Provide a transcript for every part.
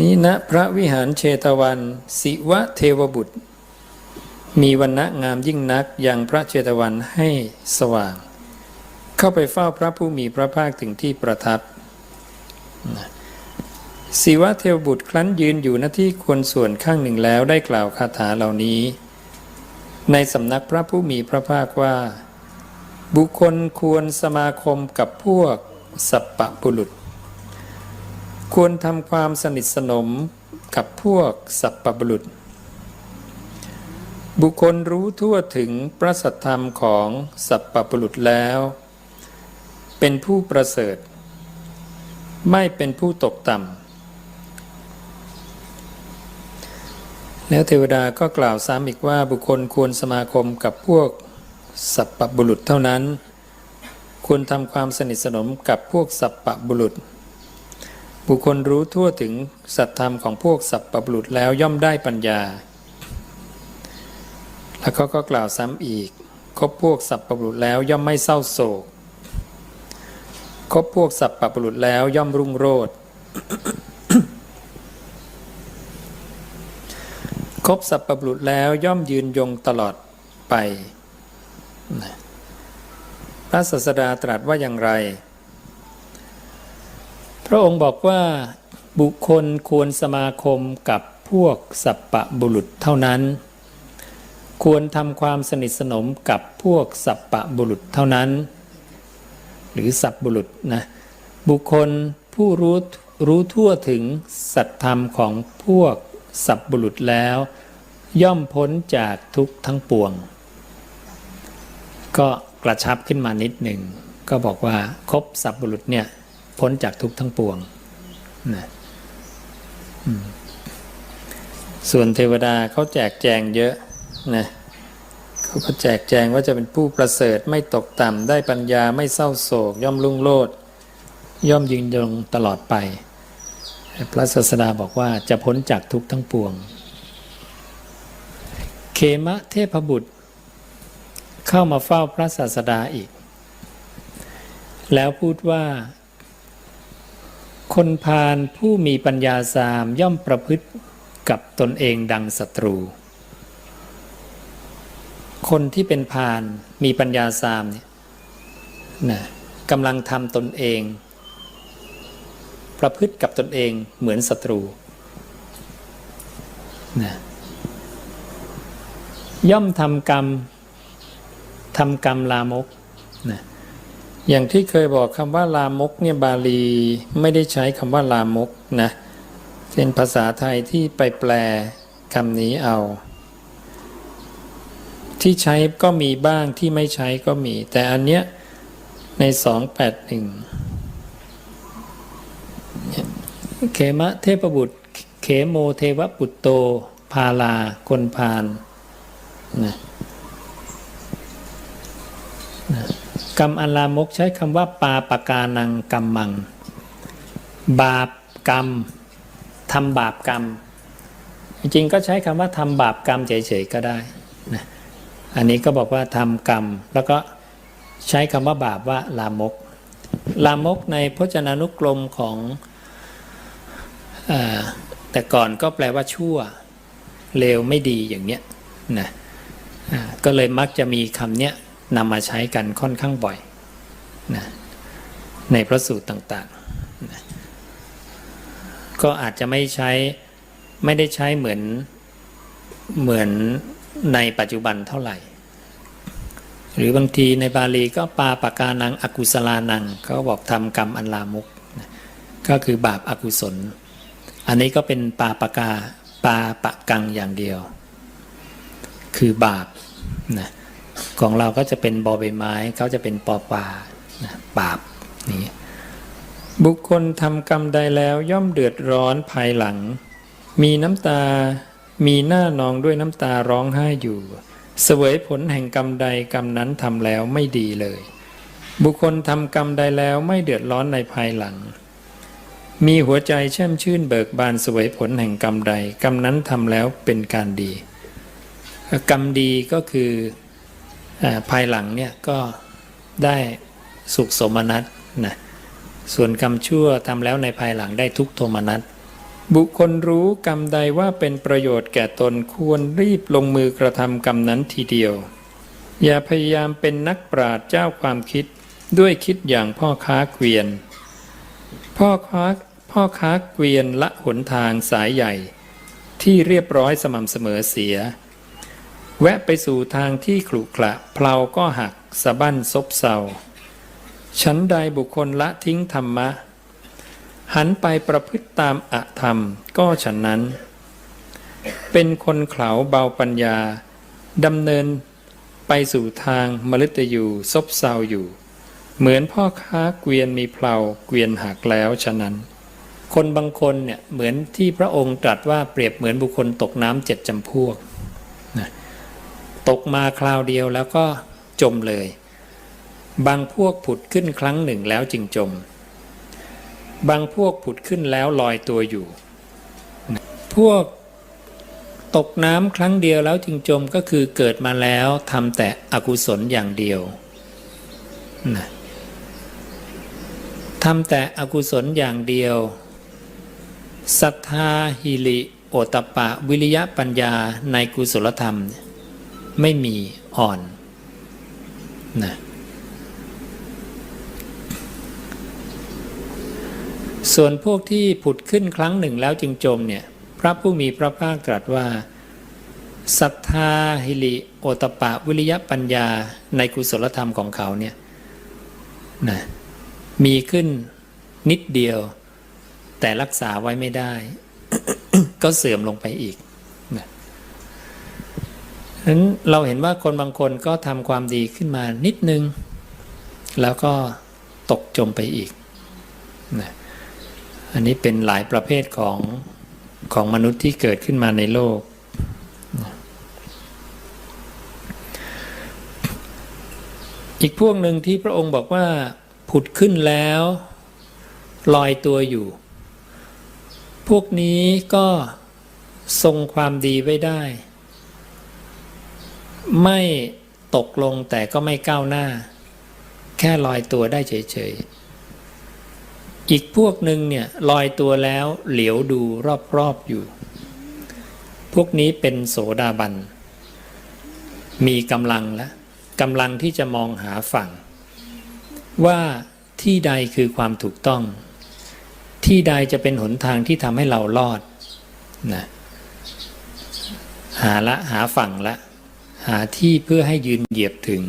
นี้ณพระวิหารเชตวัน สิวะเทวบุตร มีวันณะงามยิ่งนักอยังพระเชตวันให้สว่าง เข้าไปเฝ้าพระผู้มีพระภาคถึงที่ประทับนะศิวะเทวบุตรครั้นยืนอยู่หน้าที่ควรส่วนข้างหนึ่งแล้วได้กล่าวคาถาเหล่านี้ ในสำนักพระผู้มีพระภาคว่า บุคคลควรสมาคมกับพวกสัปปะบุรุษ ควรทำความสนิทสนมกับพวกสัปปะบุรุษ บุคคลรู้ทั่วถึงพระสัทธรรมของสัปปะบุรุษแล้ว เป็นผู้ประเสริฐ ไม่เป็นผู้ตกต่ำ แล้วเทวดาก็กล่าวซ้ำอีกว่าบุคคลควรสมาคมกับพวกสัปปะบุรุษเท่านั้น ควรทำความสนิทสนมกับพวกสัปปะบุรุษ บุคคลรู้ทั่วถึงสัตธรรมของพวกสัปปะบุรุษแล้วย่อมได้ปัญญา แล้วเขาก็กล่าวซ้ำอีก คบพวกสัปปะบุรุษแล้วย่อมไม่เศร้าโศก คบพวกสัปปะบุรุษแล้วย่อมรุ่งโรจน์คบสัปปะบุรุษแล้วย่อมยืนยงตลอดไป พระศาสดาตรัสว่าอย่างไร พระองค์บอกว่าบุคคลควรสมาคมกับพวกสัปปะบุรุษเท่านั้น ควรทำความสนิทสนมกับพวกสัปปะบุรุษเท่านั้น หรือสัพบุรุษนะบุคคลผู้รู้รู้ทั่วถึงสัตธรรมของพวกสัพบุรุษแล้ว ย่อมพ้นจากทุกทั้งปวง ก็กระชับขึ้นมานิดหนึ่งก็บอกว่าคบสัพบุรุษเนี่ย พ้นจากทุกข์ทั้งปวงนะส่วนเทวดาเขาแจกแจงเยอะนะเขาก็แจกแจงว่าจะเป็นผู้ประเสริฐไม่ตกต่ำได้ปัญญาไม่เศร้าโศก ย่อมรุ่งโรจน์ย่อมยืนยงตลอดไป พระศาสดาบอกว่าจะพ้นจากทุกข์ทั้งปวงเขมะเทพบุตร เข้ามาเฝ้าพระศาสดาอีก แล้วพูดว่า คนพาลผู้มีปัญญาสามย่อมประพฤติกับตนเองดังศัตรู คนที่เป็นพาลมีปัญญาสามเนี่ยนะกำลังทำตนเอง ประพฤติกับตนเองเหมือนศัตรูนะย่อมทำกรรมทำกรรมลามก อย่างที่เคยบอกคำว่าลามกเนี่ยบาลีไม่ได้ใช้คำว่าลามกนะเป็นภาษาไทยที่ไปแปลคำนี้เอา ที่ใช้ก็มีบ้างที่ไม่ใช้ก็มี แต่อันเนี้ยใน 281เขมะเทพบุตร เขโมเทวปุตโต พาลาคนพานนะ กรรมอันลามกใช้คำว่าปาปกานังกรรมมัง บาปกรรมทำบาปกรรม จริงๆก็ใช้คำว่าทำบาปกรรมเฉยๆก็ได้นะอันนี้ก็บอกว่าทำกรรม แล้วก็ใช้คำว่าบาปว่าลามก ลามกในพจนานุกรมของอแต่ก่อนก็แปลว่าชั่วเลวไม่ดีอย่างเนี้ยนะก็เลยมักจะมีคำเนี้ย นำมาใช้กันค่อนข้างบ่อยนะในพระสูตรต่างๆนะก็อาจจะไม่ใช้ไม่ได้ใช้เหมือนเหมือนในปัจจุบันเท่าไหร่ หรือบางทีในบาลีก็ปาปากานังอกุศลานังเขาบอกทำกรรมอันลามกนะก็คือบาปอากุศล อันนี้ก็เป็นปาปากาปาปะกังอย่างเดียว คือบาปนะ ของเราก็จะเป็นบอใบไม้เขาจะเป็นปอปาบาปนี่บุคคลทำกรรมใดแล้วย่อมเดือดร้อนภายหลัง มีน้ำตา มีหน้านองด้วยน้ำตาร้องไห้อยู่ เสวยผลแห่งกรรมใดกรรมนั้นทำแล้วไม่ดีเลย บุคคลทำกรรมใดแล้วไม่เดือดร้อนในภายหลัง มีหัวใจแช่มชื่นเบิกบานเสวยผลแห่งกรรมใดกรรมนั้นทำแล้วเป็นการดี กรรมดีก็คือ ภายหลังเนี่ยก็ได้สุขสมนัตนะส่วนกรรมชั่วทำแล้วในภายหลังได้ทุกโทมนัสบุคคลรู้กรรมใดว่าเป็นประโยชน์แก่ตนควรรีบลงมือกระทำกรรมนั้นทีเดียว อย่าพยายามเป็นนักปราชญ์เจ้าความคิดด้วยคิดอย่างพ่อค้าเกวียน พ่อค้าพ่อค้าเกวียนละหนทางสายใหญ่ ที่เรียบร้อยสม่ำเสมอเสีย แวะไปสู่ทางที่ขรุขระเพลาก็หักสะบั้นซบเซาชั้นใดบุคคลละทิ้งธรรมะ หันไปประพฤติตามอธรรมก็ฉันนั้น เป็นคนเขลาเบาปัญญาดำเนินไปสู่ทางมฤตยูซบเซาอยู่ เหมือนพ่อค้าเกวียนมีเพลาเกวียนหักแล้วฉะนั้น คนบางคนเนี่ยเหมือนที่พระองค์ตรัสว่าเปรียบเหมือนบุคคลตกน้ำเจ็ดจำพวก ตกมาคราวเดียวแล้วก็จมเลย บางพวกผุดขึ้นครั้งหนึ่งแล้วจึงจม บางพวกผุดขึ้นแล้วลอยตัวอยู่ พวกตกน้ำครั้งเดียวแล้วจึงจมก็คือเกิดมาแล้วทำแต่อกุศลอย่างเดียวนะทำแต่อกุศลอย่างเดียวศรัทธาหิริ โอตตปปะ วิริยะปัญญาในกุศลธรรม ไม่มีอ่อนนะส่วนพวกที่ผุดขึ้นครั้งหนึ่งแล้วจึงจมเนี่ยพระผู้มีพระภาคตรัสว่าศรัทธาหิริโอตปะวิริยะปัญญาในกุศลธรรมของเขาเนี่ยนะมีขึ้นนิดเดียว แต่รักษาไว้ไม่ได้ ก็เสื่อมลงไปอีก ฉะนั้นเราเห็นว่าคนบางคนก็ทำความดีขึ้นมานิดนึง แล้วก็ตกจมไปอีกนะอันนี้เป็นหลายประเภทของของมนุษย์ที่เกิดขึ้นมาในโลก อีกพวกหนึ่งที่พระองค์บอกว่า ผุดขึ้นแล้วลอยตัวอยู่ พวกนี้ก็ทรงความดีไว้ได้ ไม่ตกลงแต่ก็ไม่ก้าวหน้า แค่ลอยตัวได้เฉยๆ อีกพวกหนึ่งเนี่ยลอยตัวแล้วเหลียวดูรอบๆอยู่ พวกนี้เป็นโสดาบัน มีกำลังแล้วกำลังที่จะมองหาฝั่ง ว่าที่ใดคือความถูกต้อง ที่ใดจะเป็นหนทางที่ทำให้เรารอดนะหาละหาฝั่งละ หาที่เพื่อให้ยืนเหยียบถึง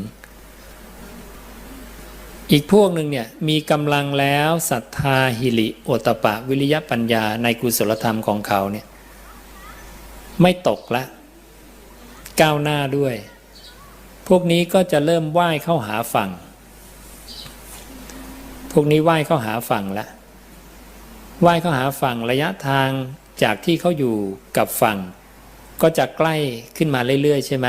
อีกพวกหนึ่งเนี่ยมีกำลังแล้วศรัทธาหิริโอตตปะวิริยะปัญญาในกุศลธรรมของเขาเนี่ยไม่ตกละ ก้าวหน้าด้วย พวกนี้ก็จะเริ่มว่ายเข้าหาฝั่ง พวกนี้ว่ายเข้าหาฝั่งละว่ายเข้าหาฝั่งระยะทางจากที่เขาอยู่กับฝั่ง ก็จะใกล้ขึ้นมาเรื่อยๆ ใช่ไหม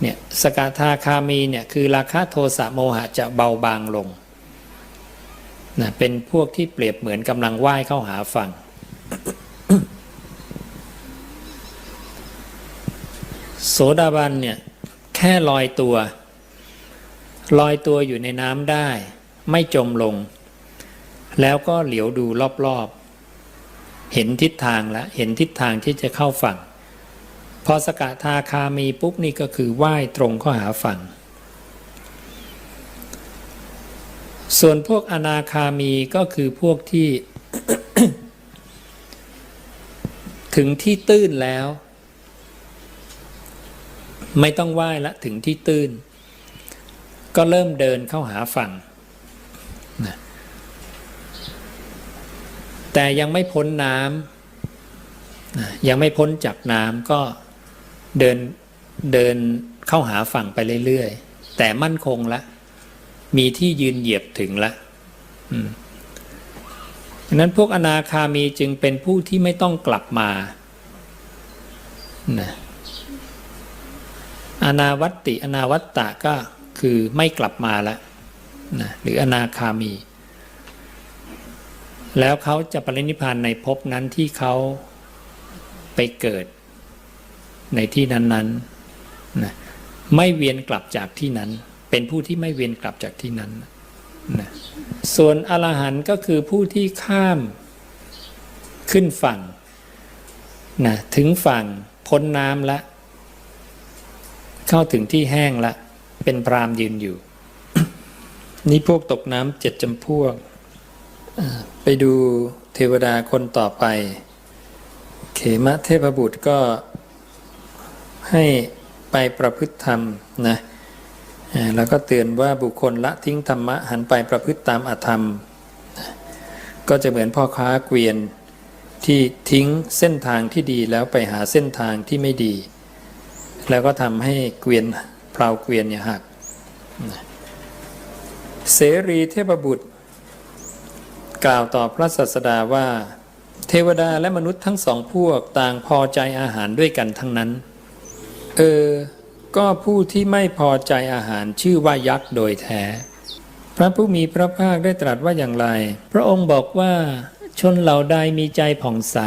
เนี่ยสกทาคามีเนี่ยคือราคะโทสะโมหะจะเบาบางลงนะเป็นพวกที่เปรียบเหมือนกำลังว่ายเข้าหาฝั่ง โสดาบันเนี่ยแค่ลอยตัว ลอยตัวอยู่ในน้ำได้ ไม่จมลง แล้วก็เหลียวดูรอบๆ เห็นทิศทางแล้ว เห็นทิศทางที่จะเข้าฝั่ง พอสกทาคามีปุ๊บนี่ก็คือว่ายตรงเข้าหาฝั่ง ส่วนพวกอนาคามีก็คือพวกที่ ถึงที่ตื้นแล้ว ไม่ต้องว่ายละถึงที่ตื้น ก็เริ่มเดินเข้าหาฝั่ง แต่ยังไม่พ้นน้ำยังไม่พ้นจากน้ำก็ เดินเดินเข้าหาฝั่งไปเรื่อยๆ แต่มั่นคงละ มีที่ยืนเหยียบถึงละดังนั้นพวกอนาคามีจึงเป็นผู้ที่ไม่ต้องกลับมานะอนาวัตติ อนาวัตตะก็คือไม่กลับมาล้วนะหรืออนาคามี แล้วเขาจะปรินิพานในภพนั้นที่เขาไปเกิด ในที่นั้นๆนะไม่เวียนกลับจากที่นั้น เป็นผู้ที่ไม่เวียนกลับจากที่นั้นนะส่วนอรหันต์ก็คือผู้ที่ข้ามขึ้นฝั่งนะถึงฝั่งพ้นน้ำละ เข้าถึงที่แห้งละ เป็นพรามยืนอยู่ นี่พวกตกน้ำเจ็ดจำพวก ไปดูเทวดาคนต่อไป เขมะเทพบุตรก็ ให้ไปประพฤติธรรมนะอ่าแล้วก็เตือนว่าบุคคลละทิ้งธรรมะหันไปประพฤติตามอธรรม ก็จะเหมือนพ่อค้าเกวียนที่ทิ้งเส้นทางที่ดีแล้วไปหาเส้นทางที่ไม่ดี แล้วก็ทำให้เกวียนเพลาเกวียนเนี่ยหัก เสรีเทพบุตร กล่าวต่อพระศาสดาว่า เทวดาและมนุษย์ทั้งสองพวกต่างพอใจอาหารด้วยกันทั้งนั้น เออ ก็ผู้ที่ไม่พอใจอาหารชื่อว่ายักษ์โดยแท้ พระผู้มีพระภาคได้ตรัสว่าอย่างไร พระองค์บอกว่า ชนเหล่าใดมีใจผ่องใส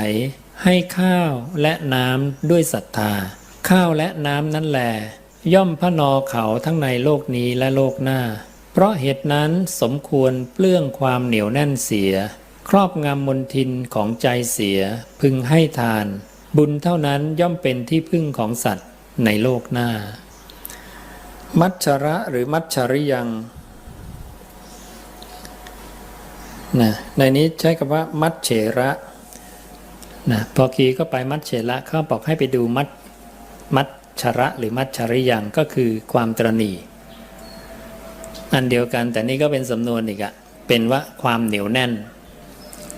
ให้ข้าวและน้ำด้วยศรัทธา ข้าวและน้ำนั้นแหลย่อมพระนอเขาทั้งในโลกนี้และโลกหน้า เพราะเหตุนั้นสมควรเปลื้องความเหนียวแน่นเสีย ครอบงำมนทินของใจเสีย พึงให้ทาน บุญเท่านั้นย่อมเป็นที่พึ่งของสัตว์ ในโลกหน้า มัชชระหรือมัชชริยังนะในนี้ใช้คำว่ามัดเฉระนะพอคีก็ไปมัดเฉระเขาบอกให้ไปดูมัดมัดชระหรือมัดชริยังก็คือความตรณีอันเดียวกันแต่นี่ก็เป็นสำนวนอีกอะเป็นว่าความเหนียวแน่น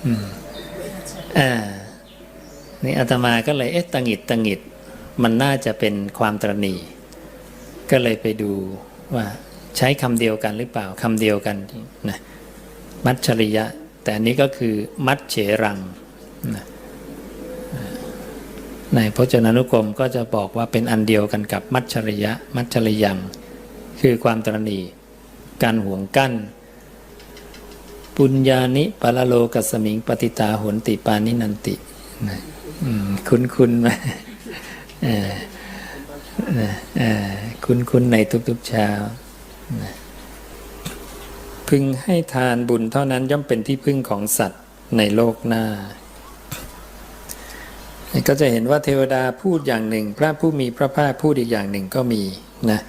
อืมอ่านี่อาตมาก็เลยเอ๊ะตังหิดตังหิด มันน่าจะเป็นความตรณีก็เลยไปดูว่าใช้คำเดียวกันหรือเปล่าคำเดียวกันนะมัชชริยะ แต่อันนี้ก็คือมัชเฉรังนะในพจนานุกรมก็จะบอกว่าเป็นอันเดียวกันกับมัชชริยะ มัชชริยัง คือความตรณีการห่วงกั้น ปุญญานิปะละโลกัสมิงปฏิตาหนติปานินันตินะคุ้นคุ้นไหม คุ้นคุ้นๆในทุกๆเช้าพึงให้ทานบุญเท่านั้นย่อมเป็นที่พึ่งของสัตว์ในโลกหน้า ก็จะเห็นว่าเทวดาพูดอย่างหนึ่ง พระผู้มีพระภาคพูดอีกอย่างหนึ่งก็มีนะ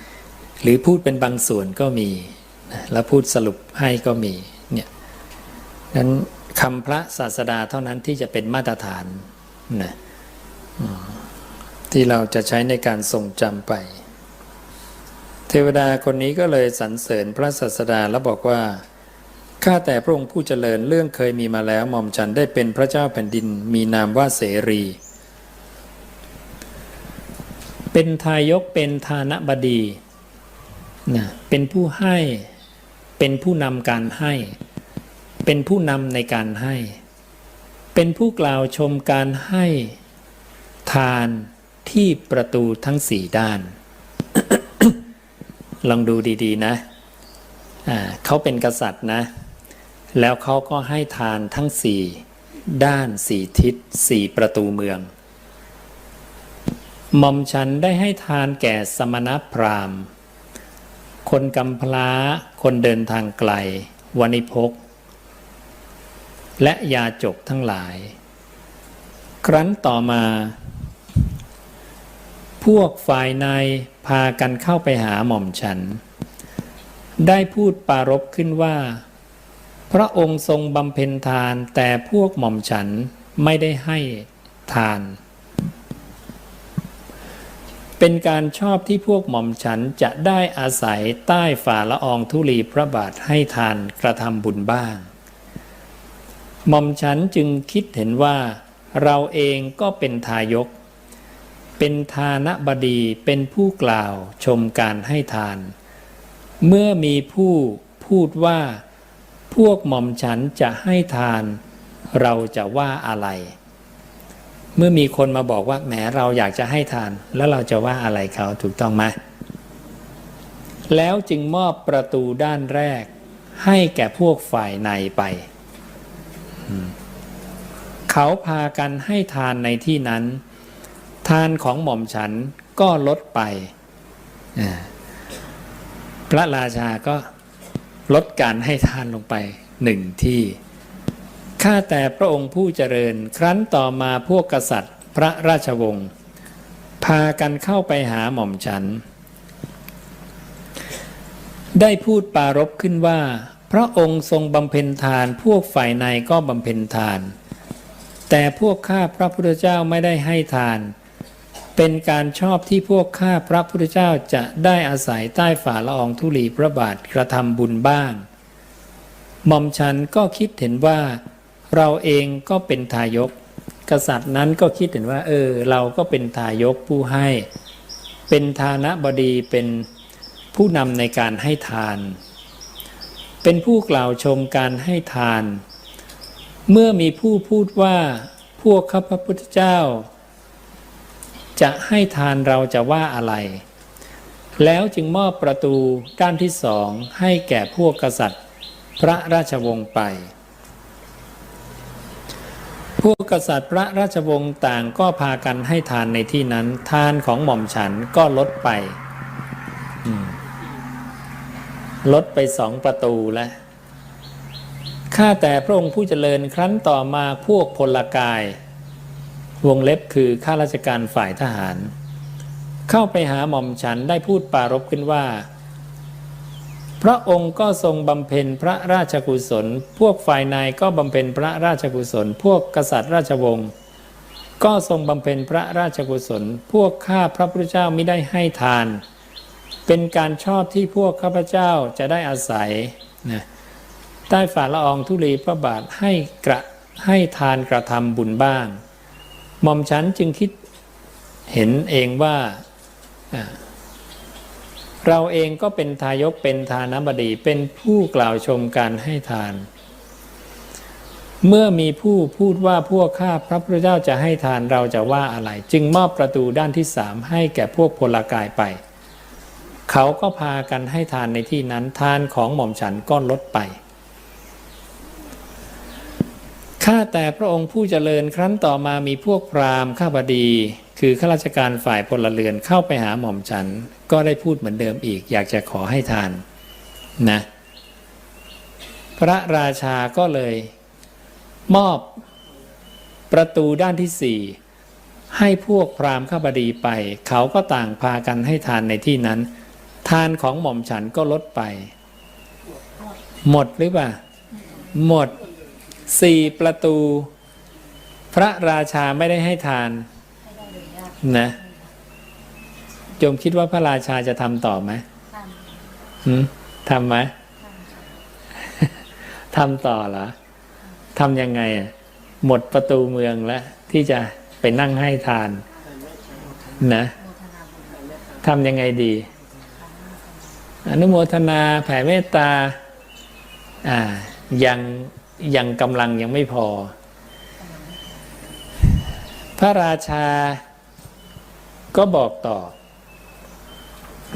หรือพูดเป็นบางส่วนก็มีนะแล้วพูดสรุปให้ก็มีเนี่ยนั้นคำพระศาสดาเท่านั้นที่จะเป็นมาตรฐานนะ ที่เราจะใช้ในการทรงจำไป เทวดาคนนี้ก็เลยสรรเสริญพระศาสดาแล้วบอกว่าข้าแต่พระองค์ผู้เจริญเรื่องเคยมีมาแล้วหม่อมฉันได้เป็นพระเจ้าแผ่นดินมีนามว่าเสรี เป็นทายกเป็นทานบดีนะเป็นผู้ให้เป็นผู้นำการให้ เป็นผู้นำในการให้ เป็นผู้กล่าวชมการให้ ทาน ที่ประตูทั้งสี่ด้าน ลองดูดีๆนะอ่าเขาเป็นกษัตริย์นะ แล้วเขาก็ให้ทานทั้งสี่ด้านสี่ทิศสี่ประตูเมืองหม่อมฉันได้ให้ทานแก่สมณพราหมณ์ คนกำพร้า คนเดินทางไกลวณิพก และยาจกทั้งหลาย ครั้นต่อมา พวกฝ่ายในพากันเข้าไปหาหม่อมฉัน ได้พูดปารบขึ้นว่า พระองค์ทรงบำเพ็ญทานแต่พวกหม่อมฉันไม่ได้ให้ทาน เป็นการชอบที่พวกหม่อมฉันจะได้อาศัยใต้ฝ่าละอองธุลีพระบาทให้ทานกระทำบุญบ้าง หม่อมฉันจึงคิดเห็นว่าเราเองก็เป็นทายก เป็นทานบดีเป็นผู้กล่าวชมการให้ทาน เมื่อมีผู้พูดว่า พวกหม่อมฉันจะให้ทาน เราจะว่าอะไร เมื่อมีคนมาบอกว่าแหมเราอยากจะให้ทาน แล้วเราจะว่าอะไรเขาถูกต้องไหมแล้วจึงมอบประตูด้านแรก ให้แก่พวกฝ่ายในไป เขาพากันให้ทานในที่นั้น ทานของหม่อมฉันก็ลดไปพระราชาก็ลดการให้ทานลงไปหนึ่งที่ข้าแต่พระองค์ผู้เจริญครั้นต่อมาพวกกษัตริย์พระราชวงศ์พากันเข้าไปหาหม่อมฉัน ได้พูดปารบขึ้นว่า พระองค์ทรงบำเพ็ญทานพวกฝ่ายในก็บำเพ็ญทาน แต่พวกข้าพระพุทธเจ้าไม่ได้ให้ทาน เป็นการชอบที่พวกข้าพระพุทธเจ้าจะได้อาศัยใต้ฝ่าละอองธุลีพระบาทกระทำบุญบ้างหม่อมฉันก็คิดเห็นว่า เราเองก็เป็นทายก กษัตริย์นั้นก็คิดเห็นว่า เออ เราก็เป็นทายกผู้ให้ เป็นฐานบดีเป็นผู้นำในการให้ทาน เป็นผู้กล่าวชมการให้ทาน เมื่อมีผู้พูดว่าพวกข้าพระพุทธเจ้า จะให้ทานเราจะว่าอะไร แล้วจึงมอบประตูด้านที่สองให้แก่พวกกษัตริย์ พระราชวงศ์ไป พวกกษัตริย์พระราชวงศ์ต่างก็พากันให้ทานในที่นั้น ทานของหม่อมฉันก็ลดไป ลดไปสองประตูแล้วข้าแต่พระองค์ผู้เจริญครั้นต่อมาพวกพลกาย วงเล็บคือข้าราชการฝ่ายทหาร เข้าไปหาหม่อมฉันได้พูดปรารบขึ้นว่า พระองค์ก็ทรงบำเพ็ญพระราชกุศล พวกฝ่ายในก็บำเพ็ญพระราชกุศล พวกกษัตริย์ราชวงศ์ก็ทรงบำเพ็ญพระราชกุศล พวกข้าพระพุทธเจ้าไม่ได้ให้ทาน เป็นการชอบที่พวกข้าพเจ้าจะได้อาศัยนะใต้ฝ่าละอองธุลีพระบาทให้กระให้ทานกระทำบุญบ้าง หม่อมฉันจึงคิดเห็นเองว่า เราเองก็เป็นทายกเป็นทานบดีเป็นผู้กล่าวชมการให้ทาน เมื่อมีผู้พูดว่าพวกข้าพระพุทธเจ้าจะให้ทานเราจะว่าอะไร จึงมอบประตูด้านที่สามให้แก่พวกพลกายไป เขาก็พากันให้ทานในที่นั้นทานของหม่อมฉันก็ลดไป ข้าแต่พระองค์ผู้เจริญครั้นต่อมามีพวกพราหมณ์ข้าบดี คือข้าราชการฝ่ายพลเรือนเข้าไปหาหม่อมฉัน ก็ได้พูดเหมือนเดิมอีก อยากจะขอให้ทานนะ พระราชาก็เลย มอบประตูด้านที่สี่ให้พวกพราหมณ์ข้าบดีไป เขาก็ต่างพากันให้ทานในที่นั้น ทานของหม่อมฉันก็ลดไป หมดหรือเปล่าหมด สี่ประตู พระราชาไม่ได้ให้ทานนะโยมคิดว่าพระราชาจะทำต่อไหมหืมทำไหมทำต่อเหรอทำยังไงอะหมดประตูเมืองแล้วที่จะไปนั่งให้ทาน นะทำยังไงดี อนุโมทนาแผ่เมตตา อ่า ยัง ยังกำลังยังไม่พอ พระราชาก็บอกต่อ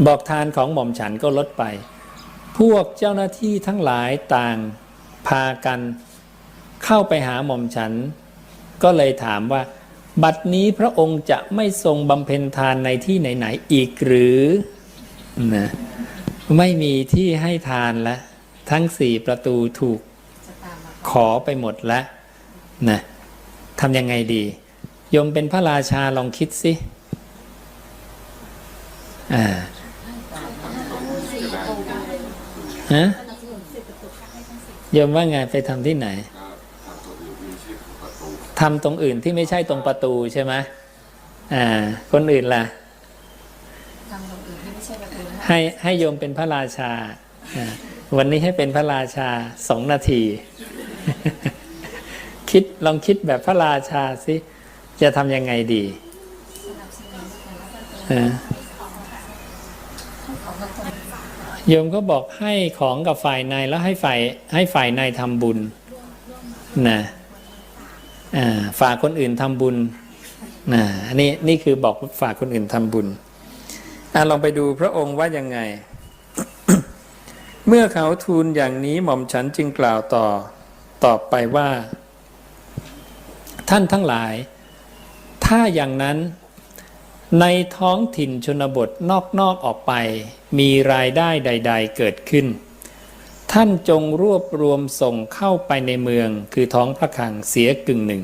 บอกทานของหม่อมฉันก็ลดไป พวกเจ้าหน้าที่ทั้งหลายต่างพากันเข้าไปหาหม่อมฉัน ก็เลยถามว่า บัดนี้พระองค์จะไม่ทรงบำเพ็ญทานในที่ไหนๆอีกหรือนะไม่มีที่ให้ทานแล้วทั้งสี่ประตูถูก ขอไปหมดแล้วนะทำยังไงดี โยมเป็นพระราชาลองคิดสิอ่าฮะโยมว่าไงไปทำที่ไหนทำตรงอื่นที่ไม่ใช่ตรงประตูใช่ไหมอ่า คนอื่นล่ะทำตรงอื่นที่ไม่ใช่ประตูนะคะให้ให้โยมเป็นพระราชาอ่าวันนี้ให้เป็นพระราชาสองนาที คิดลองคิดแบบพระราชาสิจะทำยังไงดีโยมก็บอกให้ของกับฝ่ายในแล้วให้ฝ่ายให้ฝ่ายในทำบุญนะอ่าฝากคนอื่นทำบุญนะอันนี้นี่คือบอกฝากคนอื่นทำบุญอะลองไปดูพระองค์ว่ายังไง เมื่อเขาทูลอย่างนี้หม่อมฉันจึงกล่าวต่อ ตอบไปว่า ท่านทั้งหลาย ถ้าอย่างนั้น ในท้องถิ่นชนบทนอกๆออกไป มีรายได้ใด ๆ เกิดขึ้น ท่านจงรวบรวมส่งเข้าไปในเมืองคือท้องพระคลังเสียกึ่งหนึ่ง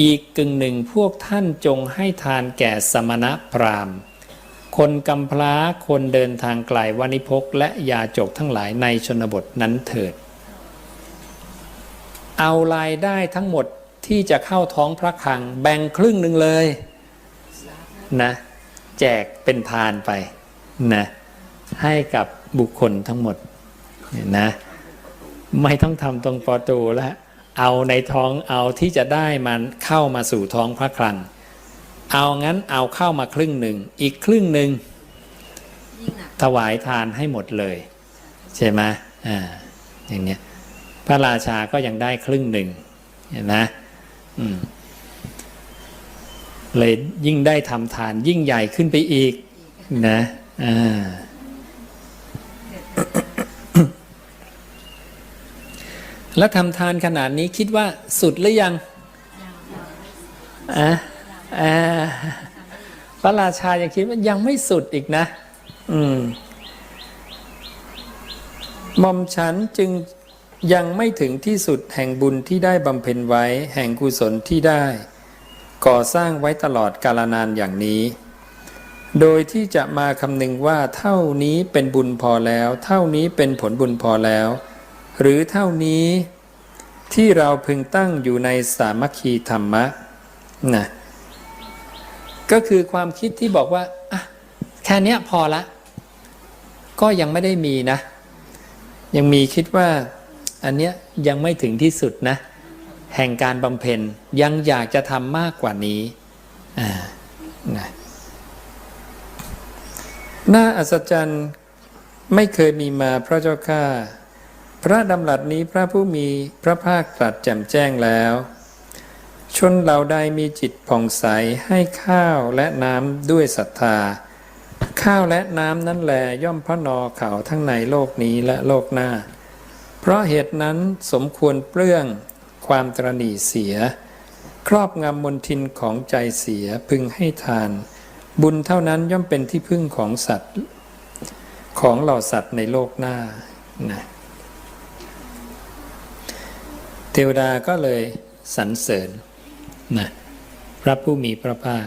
อีกกึ่งหนึ่งพวกท่านจงให้ทานแก่สมณะพราหมณ์คนกำพร้าคนเดินทางไกลวานิพกและยาจกทั้งหลายในชนบทนั้นเถิด เอารายได้ทั้งหมดที่จะเข้าท้องพระคลัง แบ่งครึ่งหนึ่งเลยนะแจกเป็นทานไปนะให้กับบุคคลทั้งหมดเนี่ยนะไม่ต้องทำตรงประตูแล้วเอาในท้องเอาที่จะได้มันเข้ามาสู่ท้องพระคลัง เอางั้นเอาเข้ามาครึ่งหนึ่ง อีกครึ่งหนึ่งยิ่งหนักถวายทานให้หมดเลย ใช่ไหมอ่าอย่างเนี้ย พระราชาก็ยังได้ครึ่งหนึ่งเห็นไหมเลยยิ่งได้ทำทานยิ่งใหญ่ขึ้นไปอีกนะอ่าแล้วทำทานขนาดนี้คิดว่าสุดหรือยังอะอ่าพระราชายังคิดว่ายังไม่สุดอีกนะ อืมหม่อมฉันจึง ยังไม่ถึงที่สุดแห่งบุญที่ได้บำเพ็ญไว้แห่งกุศลที่ได้ ก่อสร้างไว้ตลอดกาลนานอย่างนี้ โดยที่จะมาคำนึงว่าเท่านี้เป็นบุญพอแล้ว เท่านี้เป็นผลบุญพอแล้ว หรือเท่านี้ที่เราพึงตั้งอยู่ในสามัคคีธรรมะนะก็คือความคิดที่บอกว่าอะแค่นี้พอละ ก็ยังไม่ได้มีนะ ยังมีคิดว่า อันเนี้ยยังไม่ถึงที่สุดนะ แห่งการบำเพ็ญยังอยากจะทำมากกว่านี้อ่านะน่าอัศจรรย์ไม่เคยมีมาพระเจ้าข้าพระดำรัสนี้พระผู้มีพระภาคตรัสแจ่มแจ้งแล้ว ชนเหล่าใดมีจิตผ่องใสให้ข้าวและน้ำด้วยศรัทธา ข้าวและน้ำนั้นแลย่อมพระนอเขาทั้งในโลกนี้และโลกหน้า เพราะเหตุนั้นสมควรเปลื้องความตรณีเสีย ครอบงำมนทินของใจเสียพึงให้ทาน บุญเท่านั้นย่อมเป็นที่พึ่งของสัตว์ ของเหล่าสัตว์ในโลกหน้านะเทวดาก็เลยสรรเสริญนะพระผู้มีพระภาค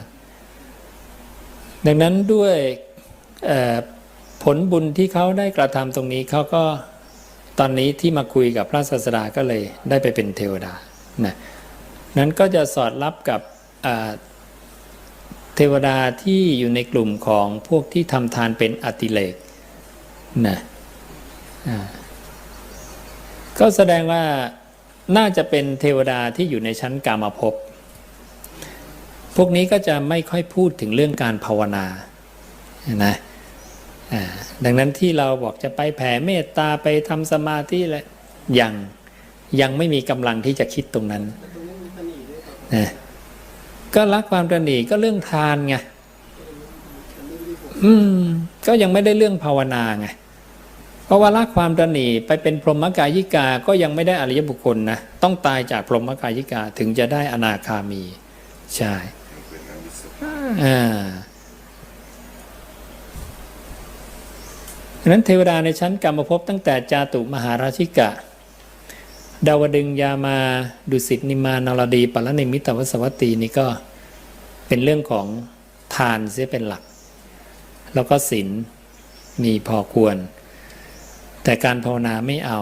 ดังนั้นด้วยผลบุญที่เขาได้กระทำตรงนี้เขาก็ ตอนนี้ที่มาคุยกับพระศาสดาก็เลยได้ไปเป็นเทวดานะนั้นก็จะสอดรับกับเทวดาที่อยู่ในกลุ่มของพวกที่ทำทานเป็นอติเลกนะอ่าก็แสดงว่าน่าจะเป็นเทวดาที่อยู่ในชั้นกามภพพวกนี้ก็จะไม่ค่อยพูดถึงเรื่องการภาวนานะอ่า ดังนั้นที่เราบอกจะไปแผ่เมตตาไปทำสมาธิอะไรยังยังไม่มีกำลังที่จะคิดตรงนั้นนะก็รักความตระหนี่ก็เรื่องทานไงอืม ก็ยังไม่ได้เรื่องภาวนาไงเพราะว่ารักความตระหนี่ไปเป็นพรหมกายิกา ก็ยังไม่ได้อริยบุคคลนะต้องตายจากพรหมกายิกาถึงจะได้อนาคามี ใช่อ่า ดังนั้นเทวดาในชั้นกรรมภพตั้งแต่จาตุมหาราชิกะ ดาวดึงยามาดุสิตนิมานารดีปัลนิมิตวสวัตตีนี่ก็เป็นเรื่องของทานเสียเป็นหลัก แล้วก็ศีลมีพอควร แต่การภาวนาไม่เอา